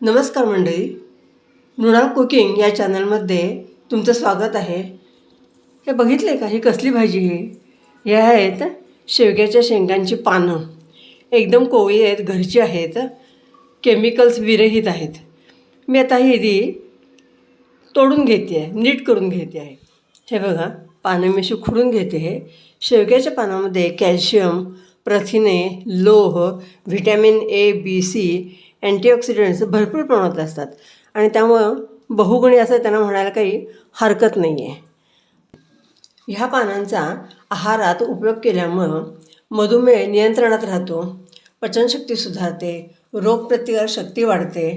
नमस्कार मंडळी. मृणाल कुकिंग या चॅनलमध्ये तुमचं स्वागत आहे. हे बघितलं आहे का? ही कसली भाजी आहे? हे आहेत शेवग्याच्या शेंगांची पानं. एकदम कोवळी आहेत घरची आहेत. केमिकल्स विरहित आहेत. मी आता ही ती तोडून घेते आहे नीट करून घेते आहे. हे बघा पानं मी शिखडून घेते आहे शेवग्याच्या पानामध्ये कॅल्शियम प्रथिने लोह vitamin A B C antioxidants भरपूर प्रमाणात असतात. आणि त्यामुळं बहुगुणी असं त्यांना म्हणायला काही हरकत नाही आहे ह्या पानांचा आहारात उपयोग केल्यामुळं मधुमेह नियंत्रणात राहतो पचनशक्ती सुधारते रोगप्रतिकारक शक्ती वाढते.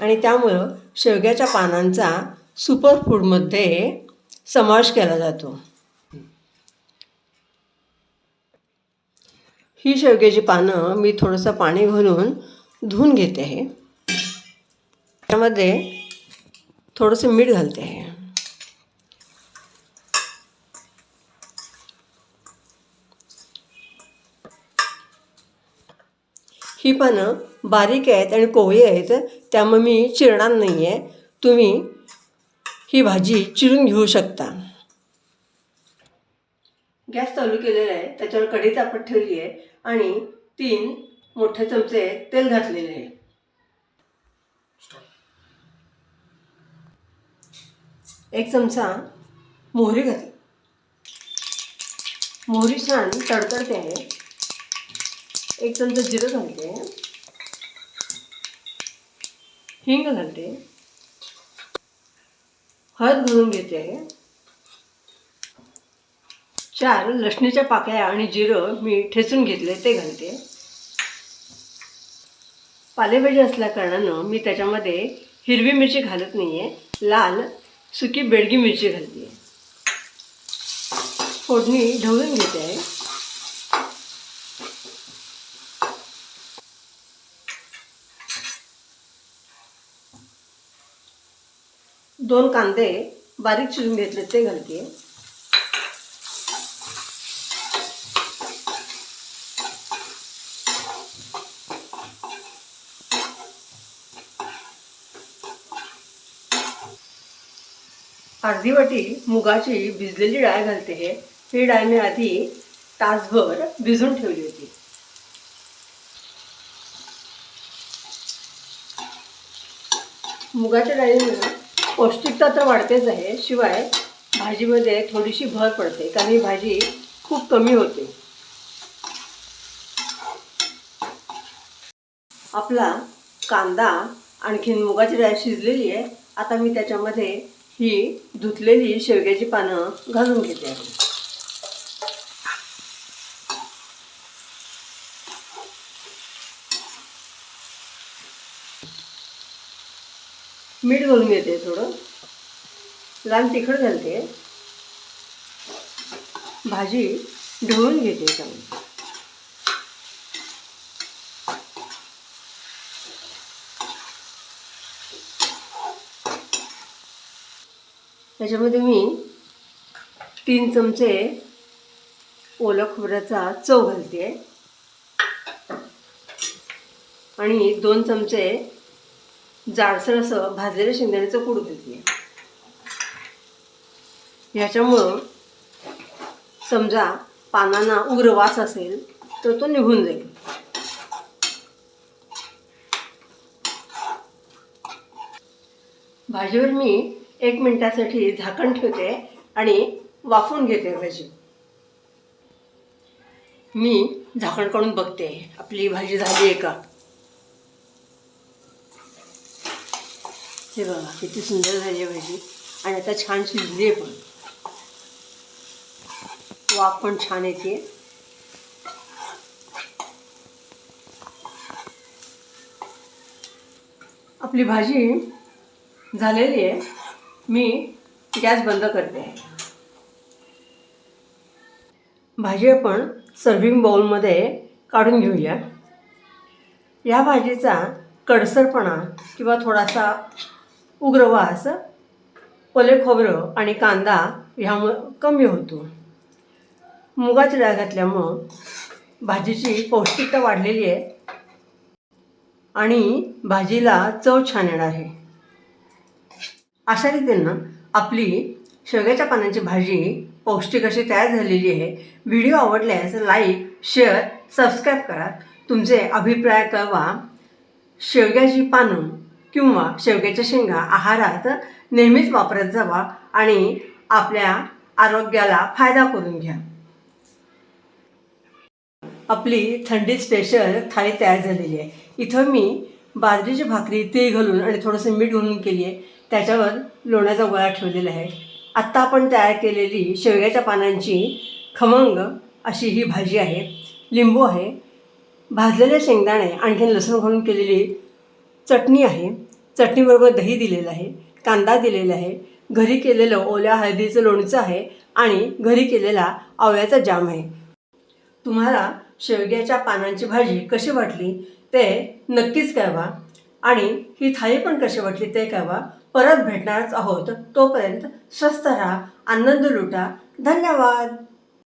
आणि त्यामुळं शेवग्याच्या पानांचा सुपरफूडमध्ये समावेश केला जातो. ही शेवग्याची पानं मी थोडंसं पाणी घालून धुवून घेते आहे त्यामध्ये थोडंसं मीठ घालते आहे ही पानं बारीक आहेत आणि कोवळी आहेत, त्यामुळे मी चिरणार नाही आहे तुम्ही ही भाजी चिरून घेऊ शकता. गॅस चालू केलेला आहे, त्याच्यावर कढी तापत ठेवली आहे. आणि तीन मोठे चमचे तेल घातलेले आहे. एक चमचा मोहरी घातली. मोहरी छान तडतडते. आहे एक चमचा जिरं घालते. हिंग घालते. हळद घालून घेते. चार लसणीच्या पाकळ्या आणि जिरं मी ठेचून घेतले ते घालते. पालेभाजी असल्या कारणानं मी त्याच्यामध्ये हिरवी मिरची घालत नाही आहे लाल सुकी बेडगी मिरची घालते. फोडणी ढवळून घेते. आहे दोन कांदे बारीक चिरून घेतले ते घालते. अर्धी वाटी मुगाची भिजलेली डाळ घालते. हे ही डाळ मी आधी तासभर भिजून ठेवली होती. मुगाच्या डाळीने पौष्टिकता तर वाढतेच आहे शिवाय भाजीमध्ये थोडीशी भर पडते कारण ही भाजी खूप कमी होते. आपला कांदा आणखीन मुगाची डाळ शिजलेली आहे. आता मी त्याच्यामध्ये ही धुतलेली शेवग्याची पानं घालून घेते. आहे मीठ घालून घेते थोडं. लाल तिखट घालते. भाजी ढवळून घेते चांगली. त्याच्यामध्ये मी तीन चमचे ओला खोबऱ्याचा चव घालते. आणि दोन चमचे जाडसर असं भाजलेल्या शेंगदाण्याचं कूड देते ह्याच्यामुळं समजा पानांना उग्र वास असेल तर तो निघून जाईल. भाजीवर मी एक मिनिटासाठी झाकण ठेवते आणि वाफवून घेते भाजी. मी झाकण काढून बघते. आपली भाजी झाली आहे का? हे बघा किती सुंदर झाली आहे भाजी. आणि आता छान शिजली आहे पण. वाफ पण छान येते. आपली भाजी झालेली आहे. मी गॅस बंद करते. आहे भाजी आपण सर्विंग बाउलमध्ये काढून घेऊया. या भाजीचा कडसरपणा किंवा थोडासा उग्रवास ओले खोबरं आणि कांदा ह्यामुळं कमी होतो. मुगाची डाळ घातल्यामुळं भाजीची पौष्टिकता वाढलेली आहे आणि भाजीला चव छान येणार आहे. अशा रीतीनं आपली शेवग्याच्या पानांची भाजी पौष्टिक अशी तयार झालेली आहे. व्हिडिओ आवडल्यास लाईक शेअर सबस्क्राईब करा. तुमचे अभिप्राय कळवा. शेवग्याची पानं किंवा शेवग्याच्या शेंगा आहारात नेहमीच वापरत जावा आणि आपल्या आरोग्याला फायदा करून घ्या. आपली थंडी स्पेशल थाळी तयार झालेली आहे. इथं मी बाजरीची भाकरी तीळ घालून आणि थोडंसं मीठ घालून केली आहे त्याच्यावर लोण्याचा गोळा ठेवलेला आहे. आत्ता आपण तयार केलेली शेवग्याच्या पानांची खमंग अशी ही भाजी आहे. लिंबू आहे. भाजलेले शेंगदाणे आणखीन लसूण घालून केलेली चटणी आहे. चटणीबरोबर दही दिलेलं आहे. कांदा दिलेला आहे. घरी केलेलं ओल्या हळदीचं लोणचं आहे आणि घरी केलेला आवळ्याचा जाम आहे. तुम्हाला शेवग्याच्या पानांची भाजी कशी वाटली ते नक्कीच कळवा. आणि ही थाळी पण कशी वाटली ते कळवा. परत भेटणारच आहोत तोपर्यंत स्वस्त राहा आनंद लुटा. धन्यवाद.